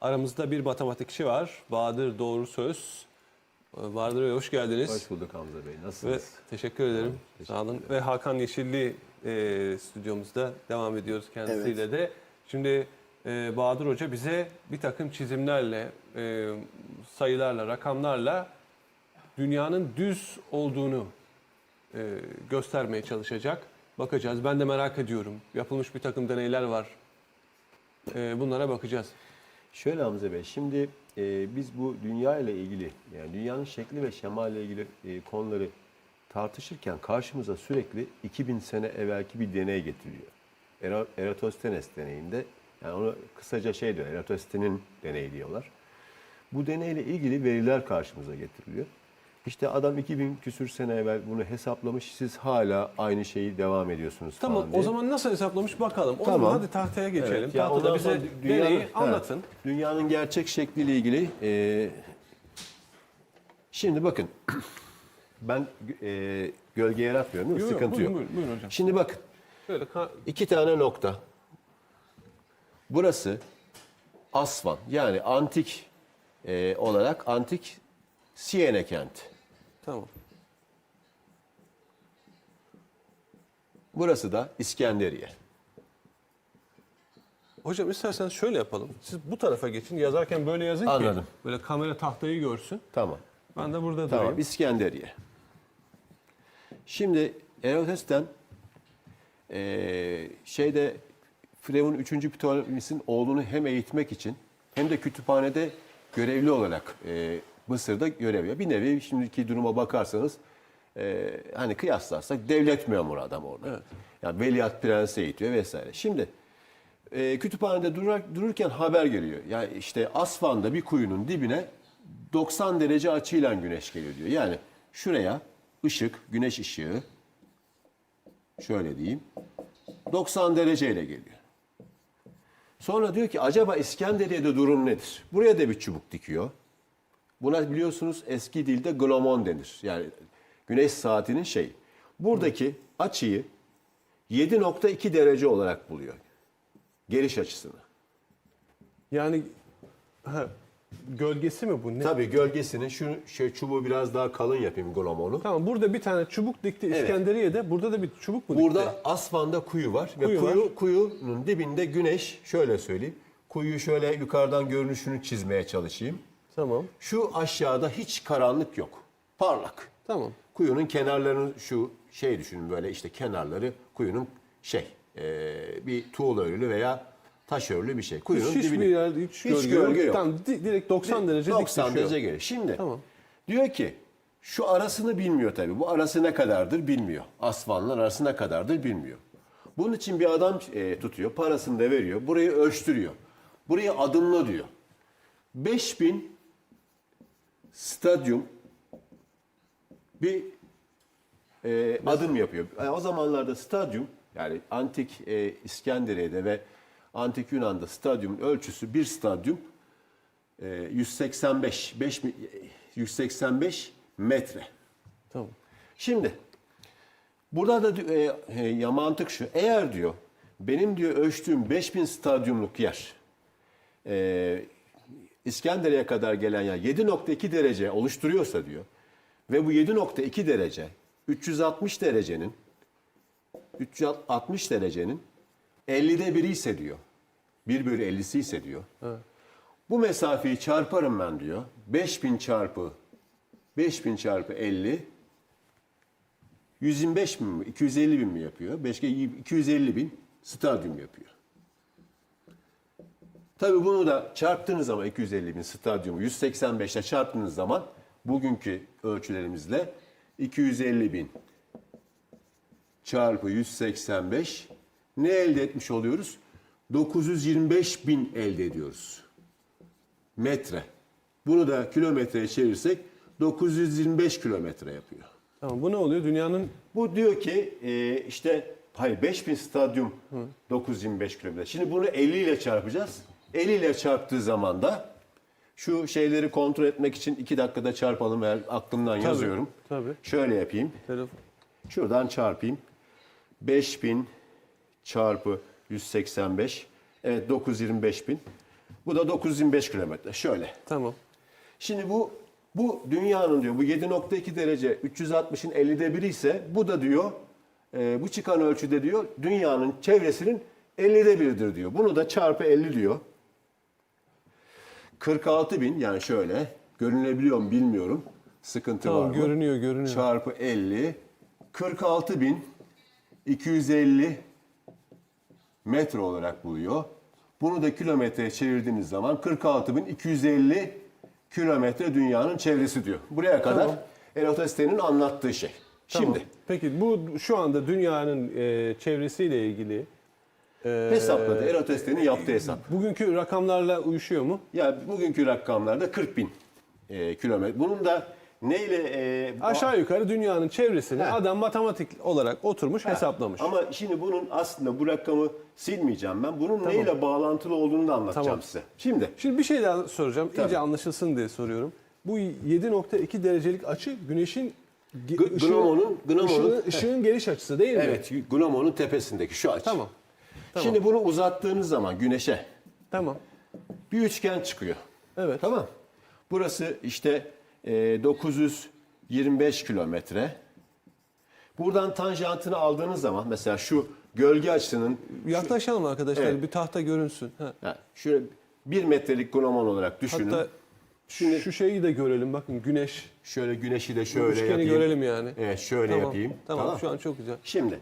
Aramızda bir matematikçi var. Bahadır Doğru Söz. Ee, Bahadır Bey hoş geldiniz. Hoş bulduk Hamza Bey. Ve Nasılsınız? teşekkür ederim. Sağ olun. Ve Hakan Yeşilli e, stüdyomuzda devam ediyoruz kendisiyle de. Şimdi e, Bahadır Hoca bize bir takım çizimlerle, e, sayılarla, rakamlarla dünyanın düz olduğunu e, göstermeye çalışacak. Bakacağız. Ben de merak ediyorum. Yapılmış bir takım deneyler var. E, bunlara bakacağız. Şöyle Hamza Bey, şimdi e, biz bu dünya ile ilgili, yani dünyanın şekli ve şema ilgili e, konuları tartışırken karşımıza sürekli 2000 sene evvelki bir deney getiriliyor. Era- Eratosthenes deneyinde, yani onu kısaca şey diyor, Eratosthenes'in deneyi diyorlar. Bu deneyle ilgili veriler karşımıza getiriliyor. İşte adam 2000 küsür sene evvel bunu hesaplamış, siz hala aynı şeyi devam ediyorsunuz Tamam falan o diye. zaman nasıl hesaplamış bakalım. O Tamam. zaman hadi tahtaya geçelim. Evet, ya Tahtada ondan bize sonra dünyanın- deneyi ha, anlatın. Dünyanın gerçek şekliyle ilgili e, şimdi bakın ben e, gölge yaratmıyorum değil mi? Yok, yok, Sıkıntı buyurun, yok. buyurun, buyurun hocam. Şimdi bakın Böyle ka- iki tane nokta. Burası Asvan yani antik e, olarak antik Siyene kenti. Tamam. Burası da İskenderiye. Hocam isterseniz şöyle yapalım. Siz bu tarafa geçin. Yazarken böyle yazın ki Anladım. böyle kamera tahtayı görsün. Tamam. Ben de burada Tamam, durayım. İskenderiye. Şimdi Eratos'ten eee şeyde Firavun 3. Ptolemy'sin oğlunu hem eğitmek için hem de kütüphanede görevli olarak eee, Mısır'da görev yapıyor. Bir nevi şimdiki duruma bakarsanız eee, hani kıyaslarsak devlet memuru adam orada. Yani veliaht prensi eğitiyor vesaire. Şimdi e, kütüphanede durar, dururken haber geliyor. Yani işte Asfan'da bir kuyunun dibine 90 derece açıyla güneş geliyor diyor. Yani şuraya ışık, güneş ışığı şöyle diyeyim 90 dereceyle geliyor. Sonra diyor ki acaba İskenderiye'de durum nedir? Buraya da bir çubuk dikiyor. Buna biliyorsunuz eski dilde glomon denir. Yani güneş saatinin şey. Buradaki açıyı 7.2 derece olarak buluyor. Geliş açısını. Yani ha, gölgesi mi bu? Ne? Tabii gölgesinin şu şey çubuğu biraz daha kalın yapayım glomonu. Tamam burada bir tane çubuk dikti İskenderiye'de. Burada da bir çubuk mu dikti? Burada Asfan'da kuyu var ve Kuyu kuyu, var. kuyunun dibinde güneş şöyle söyleyeyim. Kuyuyu şöyle yukarıdan görünüşünü çizmeye çalışayım. Tamam. Şu aşağıda hiç karanlık yok. Parlak. Tamam. Kuyunun kenarlarını şu şey düşünün böyle işte kenarları kuyunun şey e, bir tuğla örülü veya taş örülü bir şey. Kuyunun Hiç, hiçbir dibine. yerde hiç, Hiç gölge, gölge yok. Tamam di- direkt 90 derece dik 90 düşüyor. derece geliyor. Şimdi Tamam. diyor ki şu arasını bilmiyor tabii. Bu arası ne kadardır bilmiyor. Asfanlar arası ne kadardır bilmiyor. Bunun için bir adam e, tutuyor, parasını da veriyor. Burayı ölçtürüyor. Burayı adımla diyor. 5000 stadyum bir e, adım yapıyor. Yani o zamanlarda stadyum yani antik e, İskenderiye'de ve antik Yunan'da stadyumun ölçüsü bir stadyum e, 185 5 mi- 185 metre. Tamam. Şimdi burada da e, e, ya mantık şu. Eğer diyor benim diyor ölçtüğüm 5000 stadyumluk yer e, İskenderiye kadar gelen yer 7.2 derece oluşturuyorsa diyor ve bu 7.2 derece 360 derecenin 360 derecenin 50'de biri ise diyor. 1 bölü 50'si ise diyor. Bu mesafeyi çarparım ben diyor. 5000 çarpı 5000 çarpı 50 125 bin mi? 250 bin mi yapıyor? 5 250 bin stadyum yapıyor. Tabii bunu da çarptığınız zaman 250 bin stadyumu 185 ile çarptığınız zaman bugünkü ölçülerimizle 250 bin çarpı 185 ne elde etmiş oluyoruz? 925 bin elde ediyoruz. Metre. Bunu da kilometreye çevirsek 925 kilometre yapıyor. Tamam. Bu ne oluyor? Dünyanın Bu diyor ki e, işte hayır 5000 stadyum 925 kilometre. Şimdi bunu 50 ile çarpacağız. 50 ile çarptığı zaman da şu şeyleri kontrol etmek için 2 dakikada çarpalım. Eğer aklımdan yazıyorum. tabii. Şöyle yapayım. telefon. Şuradan çarpayım. 5000 çarpı 185. Evet 925 bin. Bu da 925 kilometre. Şöyle. Tamam. Şimdi bu bu dünyanın diyor bu 7.2 derece 360'ın 50'de biri ise bu da diyor e, bu çıkan ölçüde diyor dünyanın çevresinin 50'de biridir diyor. Bunu da çarpı 50 diyor. 46 bin yani şöyle görünebiliyor mu bilmiyorum. Sıkıntı var Tamam mı? görünüyor görünüyor. Çarpı 50 46 bin 250 metre olarak buluyor. Bunu da kilometreye çevirdiğiniz zaman 46.250 kilometre dünyanın çevresi diyor. Buraya kadar Tamam. Eratosthenes'in anlattığı şey. Tamam. Şimdi Peki bu şu anda dünyanın e, çevresiyle ilgili hesapladı. Eratosthenes'in yaptığı hesap. bugünkü rakamlarla uyuşuyor mu? Ya bugünkü rakamlarda 40 bin e, kilometre. Bunun da neyle... E, Aşağı yukarı dünyanın çevresini He. adam matematik olarak oturmuş hesaplamış. Ama şimdi bunun aslında bu rakamı silmeyeceğim ben. Bunun neyle bağlantılı olduğunu da anlatacağım Tamam. size. Şimdi Şimdi bir şey daha soracağım. Tabii. İyice anlaşılsın diye soruyorum. Bu 7.2 derecelik açı güneşin ge- G- ışığı- Gnomon'un- Gnomon'un- ışığı- ışığın geliş açısı değil mi? evet Gnomon'un tepesindeki şu açı. Tamam. Tamam. Şimdi bunu uzattığınız zaman güneşe Tamam. bir üçgen çıkıyor. Evet. Tamam. Burası işte e, 925 kilometre. Buradan tanjantını aldığınız zaman mesela şu gölge açısının Yaklaşalım arkadaşlar. Evet. Bir tahta görünsün. Ha. yani şöyle bir metrelik gnomon olarak düşünün. Hatta Şimdi şu şeyi de görelim. Bakın güneş. şöyle güneşi de şöyle Üçgeni yapayım. görelim yani. Evet şöyle Tamam. yapayım. Tamam, şu an çok güzel. Şimdi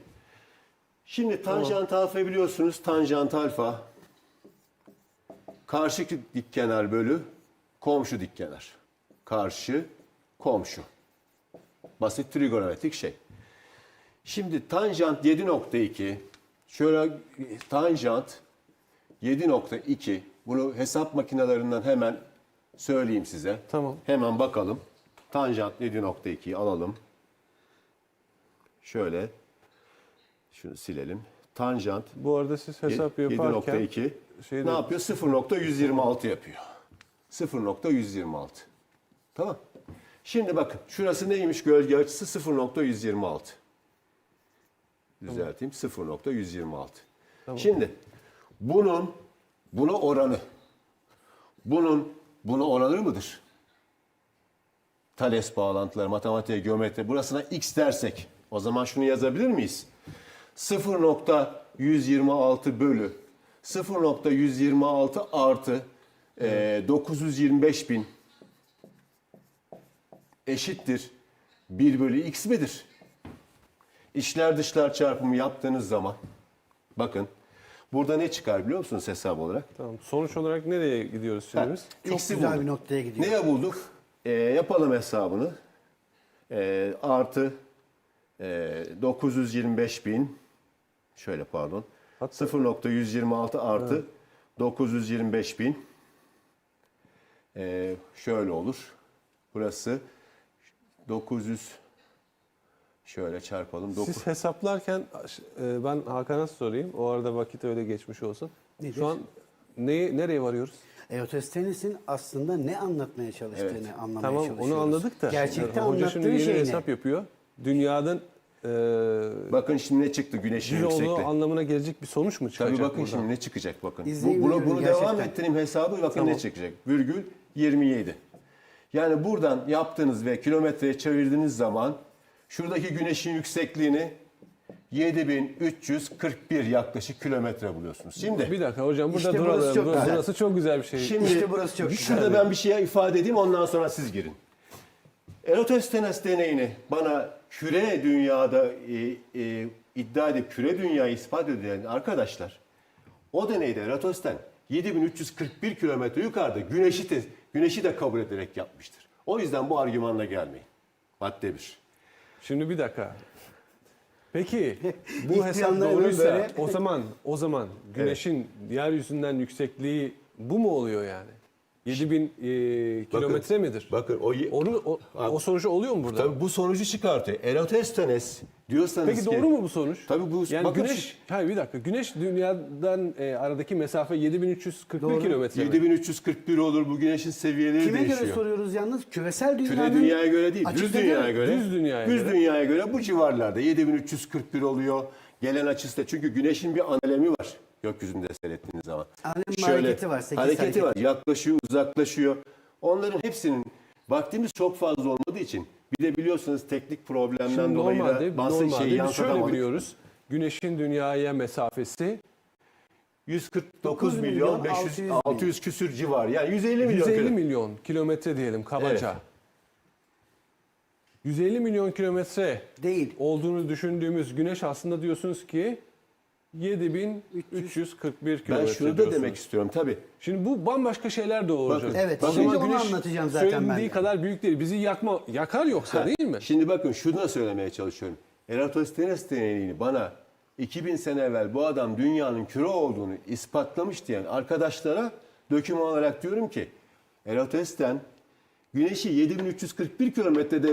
şimdi tanjant alfa biliyorsunuz tanjant alfa karşı dik kenar bölü komşu dik kenar. Karşı komşu. Basit trigonometrik şey. Şimdi tanjant 7.2 şöyle tanjant 7.2 bunu hesap makinelerinden hemen söyleyeyim size. Tamam. Hemen bakalım. Tanjant 7.2'yi alalım. Şöyle şunu silelim. Tanjant Bu arada siz hesap yaparken 7.2 şeyde- ne yapıyor? 0.126 yapıyor. 0.126. Tamam. Şimdi bakın şurası neymiş gölge açısı 0.126. Düzelteyim 0.126. Şimdi bunun buna oranı bunun buna oranı mıdır? Thales bağlantıları, matematiğe, geometri burasına x dersek o zaman şunu yazabilir miyiz? 0.126 bölü 0.126 artı e, 925 bin eşittir 1 bölü x midir? İçler dışlar çarpımı yaptığınız zaman bakın burada ne çıkar biliyor musunuz hesap olarak? Tamam. Sonuç olarak nereye gidiyoruz şimdi biz? Çok X'i güzel bulduk. bir noktaya gidiyor. Neye bulduk? Ee, yapalım hesabını. Ee, artı e, 925 bin şöyle pardon. 0.126 artı 925 bin Ee, şöyle olur. Burası 900 şöyle çarpalım. Siz hesaplarken e, ben Hakan'a sorayım. O arada vakit öyle geçmiş olsun. Nedir? Şu an neye, nereye varıyoruz? Eratosthenes'in aslında ne anlatmaya çalıştığını Evet. anlamaya Tamam çalışıyoruz. onu anladık da. Gerçekte Yani hoca şimdi anlattığı yeni şey hesap ne? yapıyor. Dünyanın e, Bakın şimdi ne çıktı güneşin düz olduğu yüksekliği. anlamına gelecek bir sonuç mu çıkacak Tabii bakın buradan? şimdi ne çıkacak bakın. Bu, bunu bunu gerçekten. devam ettireyim hesabı bakın Tamam. ne çıkacak. Virgül 27. Yani buradan yaptığınız ve kilometreye çevirdiğiniz zaman şuradaki güneşin yüksekliğini 7341 yaklaşık kilometre buluyorsunuz. Şimdi Bir dakika hocam burada İşte burası duralım. çok Burası, güzel. burası çok güzel bir şey. Şimdi İşte burası çok şurada güzel. ben bir şey ifade edeyim ondan sonra siz girin. Eratosthenes deneyini bana küre dünyada e, e, iddia edip küre dünyayı ispat eden arkadaşlar o deneyde Eratosthenes 7341 kilometre yukarıda güneşi de, güneşi de kabul ederek yapmıştır. O yüzden bu argümanla gelmeyin. Madde bir. Şimdi bir dakika. Peki bu hesap doğruysa böyle- o zaman o zaman güneşin yeryüzünden yüksekliği bu mu oluyor yani? 7000 e, kilometre midir? Bakın o, Onu, o, o sonucu oluyor mu burada? tabii bu sonucu çıkartıyor. Eratosthenes diyorsanız Peki ki doğru mu bu sonuç? Tabii bu- yani bakın güneş hayır bir dakika. Güneş dünyadan e, aradaki mesafe 7341 Doğru. kilometre. mi? 7341 olur bu güneşin seviyeleri Kime değişiyor. göre soruyoruz yalnız? Küresel dünyanın... Küre dünyaya göre değil, düz dünyaya göre. Düz dünyaya düz göre. dünyaya göre bu civarlarda 7341 oluyor. Gelen açısı da çünkü güneşin bir analemi var. Gökyüzünde seyrettiğiniz zaman. Alem hareketi var, sekiz hareketi hareket. var. Yaklaşıyor, uzaklaşıyor. Onların hepsinin vaktimiz çok fazla olmadığı için bir de biliyorsunuz teknik problemden Şimdi dolayı normalde, da basın normalde şeyi biz şöyle yansıtamadık. biliyoruz. Güneşin dünyaya mesafesi 149 milyon milyon 500 600 bin. 600 küsür civar. Yani 150 milyon. 150 kilo- milyon kilometre diyelim kabaca. 150 milyon kilometre Değil. olduğunu düşündüğümüz güneş aslında diyorsunuz ki 7341 kilometre Ben şunu da diyorsunuz. demek istiyorum tabii. Şimdi bu bambaşka şeyler doğuracak. Bakın, Evet, O şimdi onu güneş anlatacağım zaten ben Söylediği de. kadar büyük değil. Bizi yakma yakar yoksa değil mi? Şimdi bakın şunu da söylemeye çalışıyorum. Eratosthenes deneyini bana 2000 sene evvel bu adam dünyanın küre olduğunu ispatlamış diyen arkadaşlara döküm olarak diyorum ki Eratosthenes Güneşi 7341 kilometrede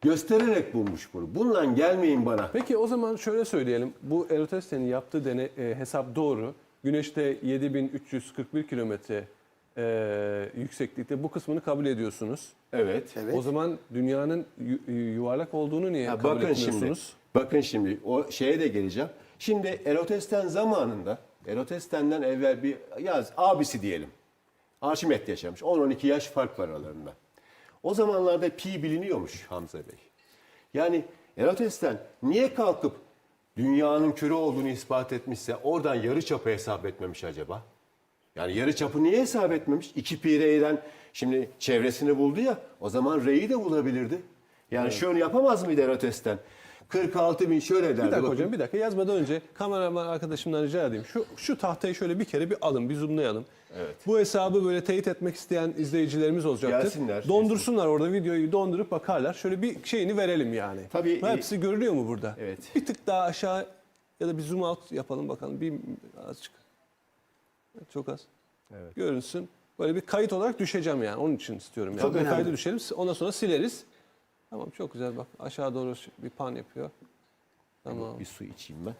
göstererek bulmuş bunu. Bununla gelmeyin bana. Peki o zaman şöyle söyleyelim. Bu Eratosthenes'in yaptığı dene, e, hesap doğru. Güneşte 7341 kilometre e, yükseklikte bu kısmını kabul ediyorsunuz. Evet. Evet. O zaman dünyanın yu- yuvarlak olduğunu niye Ha, kabul bakın şimdi. etmiyorsunuz? Bakın şimdi o şeye de geleceğim. Şimdi Eratosthenes zamanında Eratosthenes'ten evvel bir yaz abisi diyelim. Arşimet yaşamış. 10-12 yaş fark var aralarında. O zamanlarda pi biliniyormuş Hamza Bey. Yani Eratosthenes niye kalkıp dünyanın küre olduğunu ispat etmişse oradan yarı çapı hesap etmemiş acaba? Yani yarı çapı niye hesap etmemiş? 2 pi r'den şimdi çevresini buldu ya o zaman r'yi de bulabilirdi. Yani şöyle yapamaz mıydı Eratosthenes? 46 bin şöyle derdi. Bir dakika bakın. hocam bir dakika yazmadan önce kameraman arkadaşımdan rica edeyim. Şu, şu tahtayı şöyle bir kere bir alın bir zoomlayalım. Evet. Bu hesabı böyle teyit etmek isteyen izleyicilerimiz olacaktır. Gelsinler. Dondursunlar orada videoyu dondurup bakarlar. Şöyle bir şeyini verelim yani. Tabii, Hepsi görünüyor mu burada? Evet. Bir tık daha aşağı ya da bir zoom out yapalım bakalım. Bir azıcık. Çok az. Evet. Görünsün. Böyle bir kayıt olarak düşeceğim yani. Onun için istiyorum. Yani. Önemli. kaydı düşelim. Ondan sonra sileriz. Tamam çok güzel bak. Aşağı doğru bir pan yapıyor. Tamam. Bir su içeyim ben.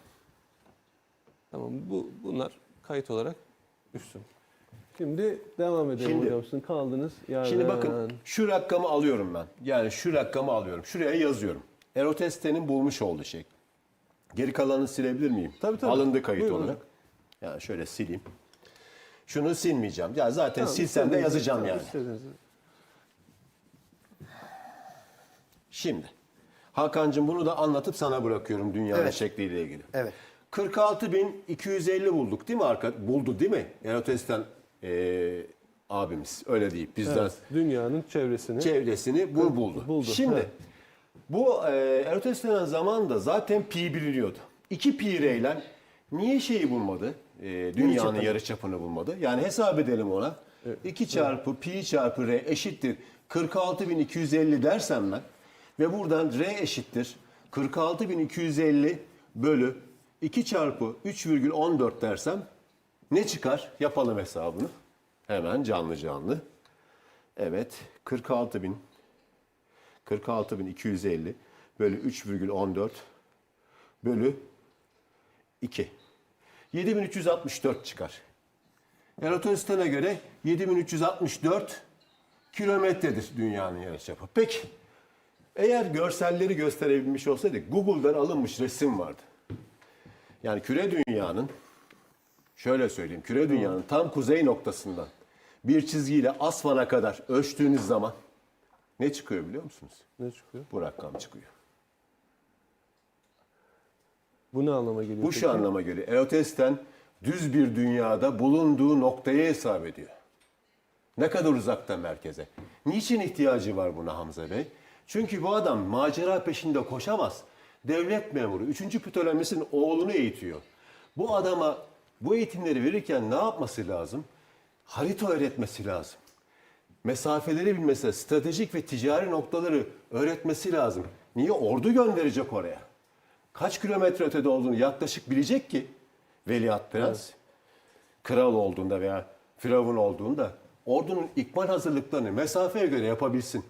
Tamam bu bunlar kayıt olarak düşsün. Şimdi devam edelim Şimdi- hocam. Sizin kaldınız yerden. Şimdi bakın şu rakamı alıyorum ben. Yani şu rakamı alıyorum. Şuraya yazıyorum. Eratosthenes'in bulmuş olduğu şey. Geri kalanını silebilir miyim? Tabii, tabii. Alındı kayıt Buyurun olarak. Yani şöyle sileyim. Şunu silmeyeceğim. Ya zaten Tamam, silsem de yazacağım yani. istediğiniz- Şimdi Hakan'cığım bunu da anlatıp sana bırakıyorum dünyanın Evet. şekliyle ilgili. Evet. 46.250 bulduk değil mi arka? Buldu değil mi? Eratosthenes eee abimiz öyle deyip bizden Evet, dünyanın çevresini. çevresini bu buldu. buldu, Şimdi evet. bu e, Eratosthenes zamanında zaten pi biliniyordu. 2 pi ile niye şeyi bulmadı? E, dünyanın yarı çapını bulmadı. Yani hesap edelim ona. 2 çarpı pi çarpı r eşittir 46.250 dersem ben ve buradan r eşittir 46.250 bölü 2 çarpı 3,14 dersem ne çıkar? Yapalım hesabını. Hemen canlı canlı. Evet 46 bin 46.250 bölü 3,14 bölü 2. 7364 çıkar. Eratosthenes'e göre 7364 kilometredir dünyanın yarıçapı. Peki eğer görselleri gösterebilmiş olsaydık Google'dan alınmış resim vardı. Yani küre dünyanın şöyle söyleyeyim küre dünyanın tam kuzey noktasından bir çizgiyle Asvan'a kadar ölçtüğünüz zaman ne çıkıyor biliyor musunuz? Ne çıkıyor? Bu rakam çıkıyor. Bu ne anlama geliyor? Bu peki? şu anlama geliyor. Eratosthenes düz bir dünyada bulunduğu noktayı hesap ediyor. Ne kadar uzakta merkeze. Niçin ihtiyacı var buna Hamza Bey? Çünkü bu adam macera peşinde koşamaz. Devlet memuru. 3. Ptolemes'in oğlunu eğitiyor. Bu adama bu eğitimleri verirken ne yapması lazım? Harita öğretmesi lazım. Mesafeleri bilmesi, stratejik ve ticari noktaları öğretmesi lazım. Niye? Ordu gönderecek oraya. Kaç kilometre ötede olduğunu yaklaşık bilecek ki Veliaht Prens kral olduğunda veya firavun olduğunda ordunun ikmal hazırlıklarını mesafeye göre yapabilsin.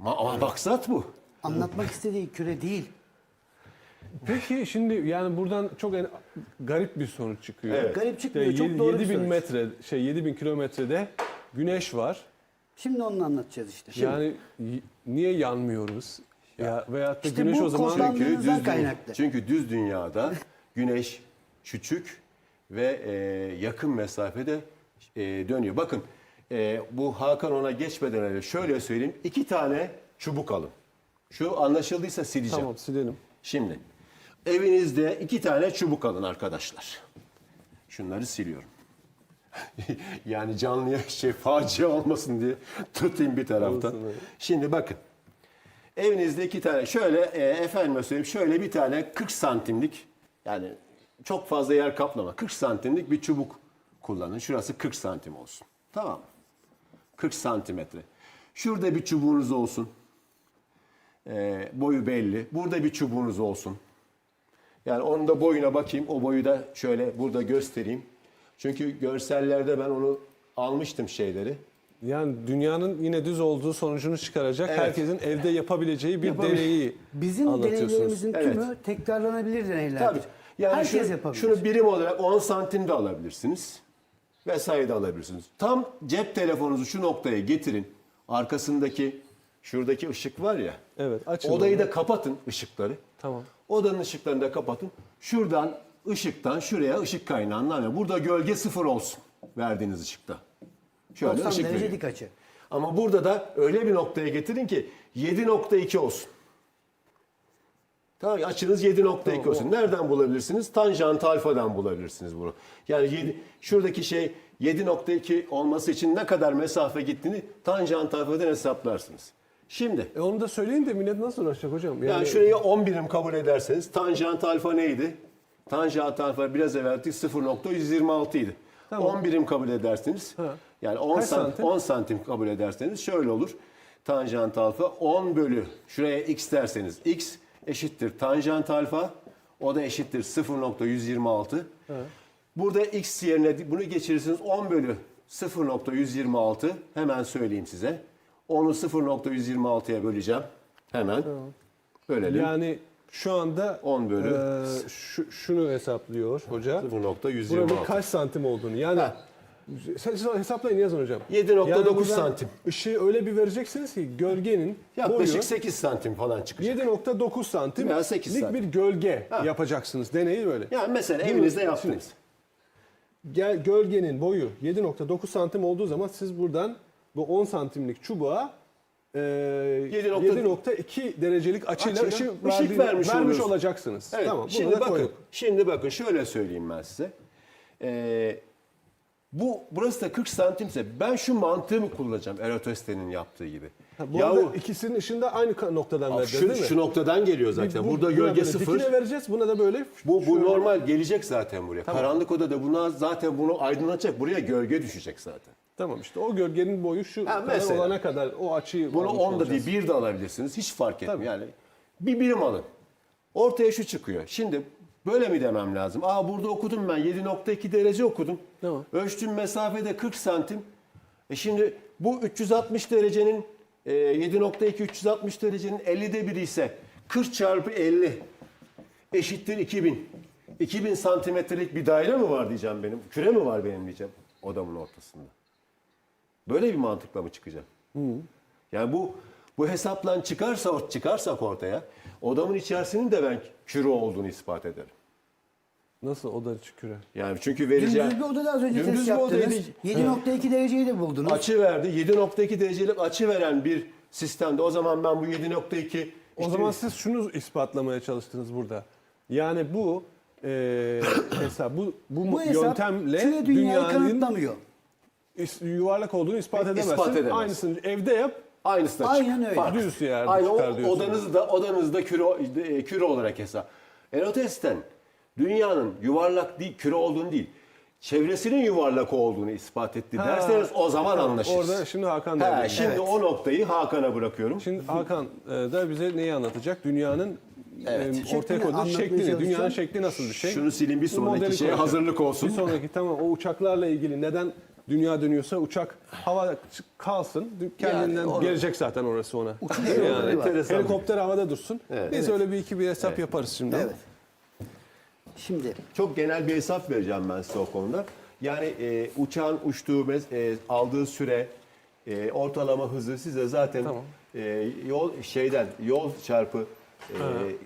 Ma- Ama maksat bu. Anlatmak istediği küre değil. Peki şimdi yani buradan çok en, garip bir sonuç çıkıyor. Evet. Garip çıkmıyor, çok doğru bir 7000 sonuç. metre şey 7000 kilometrede güneş var. Şimdi onu anlatacağız işte. Yani y- niye yanmıyoruz? Ya veyahut da İşte güneş bu o zaman Çünkü düz, kaynaklı. çünkü düz dünyada güneş küçük, ve e, yakın mesafede e, dönüyor. Bakın e, bu Hakan ona geçmeden önce şöyle söyleyeyim. iki tane çubuk alın. Şu anlaşıldıysa sileceğim. Tamam silelim. Şimdi evinizde iki tane çubuk alın arkadaşlar. Şunları siliyorum. yani canlıya şey facia olmasın diye tutayım bir taraftan. Şimdi bakın. Evinizde iki tane şöyle e, efendime söyleyeyim şöyle bir tane 40 santimlik yani çok fazla yer kaplama 40 santimlik bir çubuk kullanın. Şurası 40 santim olsun. Tamam mı? 40 santimetre. Şurada bir çubuğunuz olsun. E, boyu belli. Burada bir çubuğunuz olsun. Yani onun da boyuna bakayım. O boyu da şöyle burada göstereyim. Çünkü görsellerde ben onu almıştım şeyleri. Yani dünyanın yine düz olduğu sonucunu çıkaracak Evet. herkesin evde yapabileceği bir Yapabil- deneyi Bizim deneylerimizin Evet. tümü tekrarlanabilir deneylerdir. Tabii. Yani Herkes şunu, yapabilir. şunu birim olarak 10 santim de alabilirsiniz. Vesaire de alabilirsiniz. Tam cep telefonunuzu şu noktaya getirin. Arkasındaki şuradaki ışık var ya. Evet, açın Odayı onu. da kapatın ışıkları. Tamam. Odanın ışıklarını da kapatın. Şuradan ışıktan şuraya ışık kaynağını alın. Burada gölge sıfır olsun verdiğiniz ışıkta. Şöyle 90 ışık derece veriyor. dik açı. Ama burada da öyle bir noktaya getirin ki 7.2 olsun. Tamam açınız 7.2 olsun. Nereden bulabilirsiniz? Tanjant alfadan bulabilirsiniz bunu. Yani 7, şuradaki şey 7.2 olması için ne kadar mesafe gittiğini tanjant alfadan hesaplarsınız. Şimdi E onu da söyleyin de millet nasıl uğraşacak hocam? yani şurayı 10 birim kabul ederseniz tanjant alfa neydi? Tanjant alfa biraz evvel 0.126 idi. Tamam. 10 birim kabul edersiniz. Ha. Yani 10 Kaç santim, santim? 10 santim kabul ederseniz şöyle olur. Tanjant alfa 10 bölü şuraya x derseniz x eşittir tanjant alfa. O da eşittir 0.126. Burada x yerine bunu geçirirsiniz 10 bölü 0.126 hemen söyleyeyim size. Onu 0.126'ya böleceğim. Hemen. Bölelim. Yani şu anda 10 bölü e, şu, şunu hesaplıyor hoca. 0.126. Buranın kaç santim olduğunu. Yani Sen- siz hesaplayın yazın hocam. 7.9 Yani santim. Işığı öyle bir vereceksiniz ki gölgenin Yaklaşık boyu 8 santim falan çıkacak. 7.9 santim Veya sekiz lik santim. bir gölge Ha. yapacaksınız. Deneyi böyle. Yani mesela Bunu- evinizde yaptınız. Gel, gölgenin boyu 7.9 santim olduğu zaman siz buradan bu 10 santimlik çubuğa e, 7.2 derecelik açıyla Açıyla ışık, ışık vermiş vermiş olacaksınız. Evet. Tamam. şimdi bakın. koyduk. Şimdi bakın şöyle söyleyeyim ben size. Ee, bu burası da 40 santimse ben şu mantığı mı kullanacağım Eratosthenes'in yaptığı gibi? Ha, bu arada ikisinin ışığında aynı noktadan vereceğiz şu, değil mi? şu noktadan geliyor zaten. Bu- Burada gölge böyle sıfır. Dikine vereceğiz. Buna da böyle Bu, bu normal gelecek zaten buraya. Karanlık odada buna zaten bunu aydınlatacak. Buraya gölge düşecek zaten. Tamam işte o gölgenin boyu şu Ha, mesela. olana kadar o açıyı Bunu almış 10 da değil bir de alabilirsiniz. Hiç fark etmiyor. Yani bir birim alın. Ortaya şu çıkıyor. Şimdi böyle mi demem lazım? Aa burada okudum ben 7.2 derece okudum. Tamam. Ölçtüğüm mesafede 40 santim. E şimdi bu 360 derecenin e, 7.2 360 derecenin 50'de biri ise 40 çarpı 50 eşittir 2000. 2000 santimetrelik bir daire mi var diyeceğim benim. Küre mi var benim diyeceğim odamın ortasında. Böyle bir mantıkla mı çıkacağım? Yani bu bu hesaplan çıkarsa çıkarsak ortaya odamın içerisinin de ben küre olduğunu ispat ederim. Nasıl oda küre? Yani çünkü vereceğim Dümdüz bir odada az önce Dümdüz test bir odaydı. yaptınız. 7.2 dereceyi de buldunuz. açı verdi. 7.2 derecelik açı veren bir sistemde o zaman ben bu 7.2 O işte- zaman siz şunu ispatlamaya çalıştınız burada. Yani bu e, hesap bu bu, Bu hesap yöntemle küre dünyayı dünyanın kanıtlamıyor. is- yuvarlak olduğunu ispat edemezsin. İspat edemezsin. Aynısını evde yap. Aynısı da Aynen çık- öyle. fark. Düz yerde Aynı o çıkar diyorsun. odanızda odanızda küre e, küre olarak hesap. Eratosthenes dünyanın yuvarlak değil küre olduğunu değil çevresinin yuvarlak olduğunu ispat etti Ha. derseniz o zaman Tamam, anlaşırız. Orada şimdi Hakan devreye şimdi Evet. o noktayı Hakan'a bırakıyorum. Şimdi Hakan e, da bize neyi anlatacak? Dünyanın Evet. e, ortaya Şeklini koyduğu anlatmaya şeklini. Dünyanın şekli nasıl bir şey? Şunu silin bir sonraki şeye hazırlık olsun. Bir sonraki tamam o uçaklarla ilgili neden dünya dönüyorsa uçak hava kalsın. Kendinden Yani gelecek zaten orası ona. var. Enteresan. Helikopter havada dursun. Evet. Biz öyle bir iki bir hesap yaparız şimdi. Evet. Şimdi Çok genel bir hesap vereceğim ben size o konuda. Yani e, uçağın uçtuğu, e, aldığı süre, e, ortalama hızı size zaten Tamam. e, yol şeyden yol çarpı e,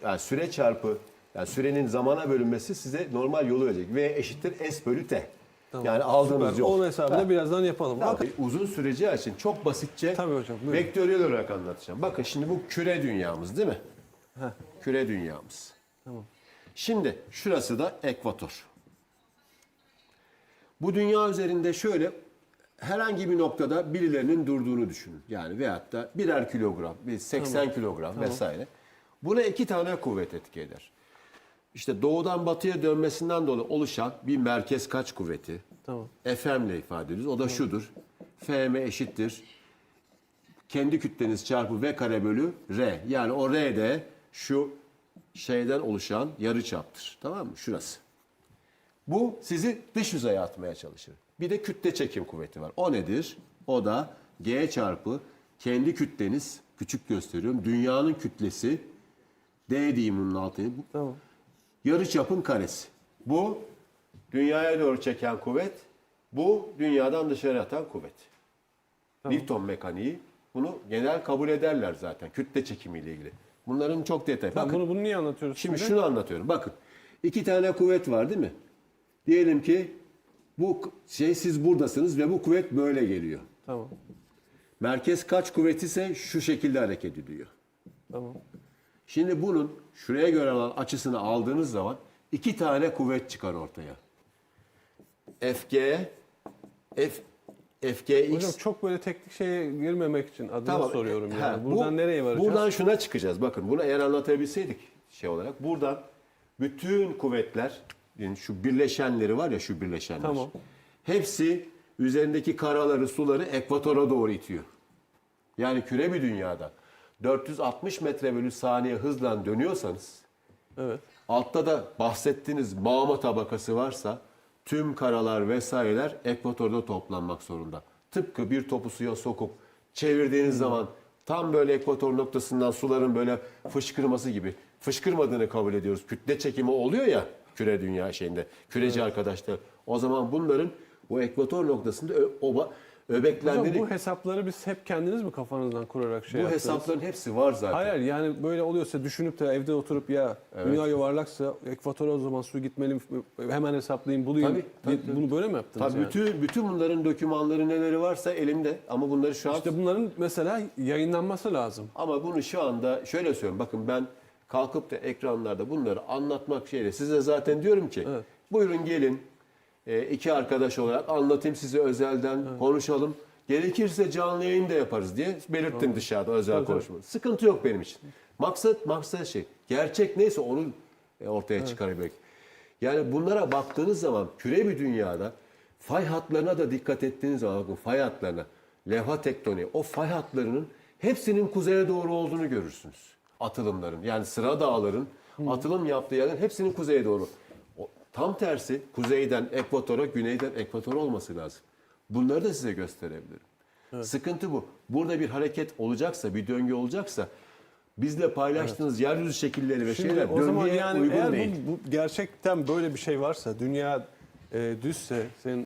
yani süre çarpı Yani sürenin zamana bölünmesi size normal yolu verecek. V eşittir S bölü T. Tamam. Yani aldığınız Süper. yol. Onun hesabını Ha. birazdan yapalım. Bak, Bakın uzun süreci için çok basitçe Tabii hocam, buyurun. vektörel olarak anlatacağım. Bakın şimdi bu küre dünyamız değil mi? Heh. Küre dünyamız. Tamam. Şimdi şurası da ekvator. Bu dünya üzerinde şöyle herhangi bir noktada birilerinin durduğunu düşünün. Yani veyahut da birer kilogram, bir 80 kilogram vesaire. Buna iki tane kuvvet etki eder. İşte doğudan batıya dönmesinden dolayı oluşan bir merkez kaç kuvveti. Tamam. FM ile ifade ediyoruz. O da şudur. FM eşittir. Kendi kütleniz çarpı V kare bölü R. Yani o R de şu şeyden oluşan yarı çaptır. Tamam mı? Şurası. Bu sizi dış yüzeye atmaya çalışır. Bir de kütle çekim kuvveti var. O nedir? O da G çarpı kendi kütleniz küçük gösteriyorum. Dünyanın kütlesi D diyeyim bunun altına. Bu Tamam. yarı çapın karesi. Bu dünyaya doğru çeken kuvvet. Bu dünyadan dışarı atan kuvvet. Newton mekaniği bunu genel kabul ederler zaten kütle çekimiyle ilgili. Bunların çok detay. Bakın bunu, bunu niye anlatıyoruz şimdi şimdi? şunu anlatıyorum. Bakın iki tane kuvvet var değil mi? Diyelim ki bu şey siz buradasınız ve bu kuvvet böyle geliyor. Tamam. Merkez kaç kuvvet ise şu şekilde hareket ediyor. Tamam. Şimdi bunun şuraya göre olan açısını aldığınız zaman iki tane kuvvet çıkar ortaya. FG, F, FGX. Hocam çok böyle teknik şeye girmemek için adını soruyorum yani. Ha, buradan bu- nereye varacağız? Buradan şuna çıkacağız. Bakın bunu eğer anlatabilseydik şey olarak. Buradan bütün kuvvetler, yani şu birleşenleri var ya şu birleşenler. Tamam. Hepsi üzerindeki karaları, suları ekvatora doğru itiyor. Yani küre bir dünyada 460 metre bölü saniye hızla dönüyorsanız Evet. Altta da bahsettiğiniz mağma tabakası varsa tüm karalar vesaireler ekvatorda toplanmak zorunda. Tıpkı bir topu suya sokup çevirdiğiniz zaman tam böyle ekvator noktasından suların böyle fışkırması gibi fışkırmadığını kabul ediyoruz. Kütle çekimi oluyor ya küre dünya şeyinde. Küreci arkadaşlar. O zaman bunların bu ekvator noktasında ö- oba, Hocam bu hesapları biz hep kendiniz mi kafanızdan kurarak şey bu yaptınız? hesapların hepsi var zaten. Hayır yani böyle oluyorsa düşünüp de evde oturup ya dünya yuvarlaksa ekvatora o zaman su gitmeli hemen hesaplayayım bulayım. Tabii, tabii, tabii. Bunu böyle mi yaptınız Tabii yani? bütün bütün bunların dokümanları neleri varsa elimde ama bunları şu an İşte bunların mesela yayınlanması lazım. Ama bunu şu anda şöyle söylüyorum. Bakın ben kalkıp da ekranlarda bunları anlatmak şeyle size zaten diyorum ki Evet. buyurun gelin e, iki arkadaş olarak anlatayım size özelden konuşalım. Gerekirse canlı yayın da yaparız diye belirttim dışarıda özel tabii. konuşma. Sıkıntı yok benim için. Maksat maksat şey. Gerçek neyse onu e, ortaya çıkarabilmek. Yani bunlara baktığınız zaman küre bir dünyada fay hatlarına da dikkat ettiğiniz zaman bakın fay hatlarına, levha tektoniği o fay hatlarının hepsinin kuzeye doğru olduğunu görürsünüz. Atılımların yani sıra dağların atılım yaptığı yerlerin hepsinin kuzeye doğru. Tam tersi kuzeyden ekvatora, güneyden ekvatora olması lazım. Bunları da size gösterebilirim. Sıkıntı bu. Burada bir hareket olacaksa, bir döngü olacaksa bizle paylaştığınız yeryüzü şekilleri ve Şimdi şeyler o zaman yani uygun eğer değil. bu, bu gerçekten böyle bir şey varsa dünya e, düzse senin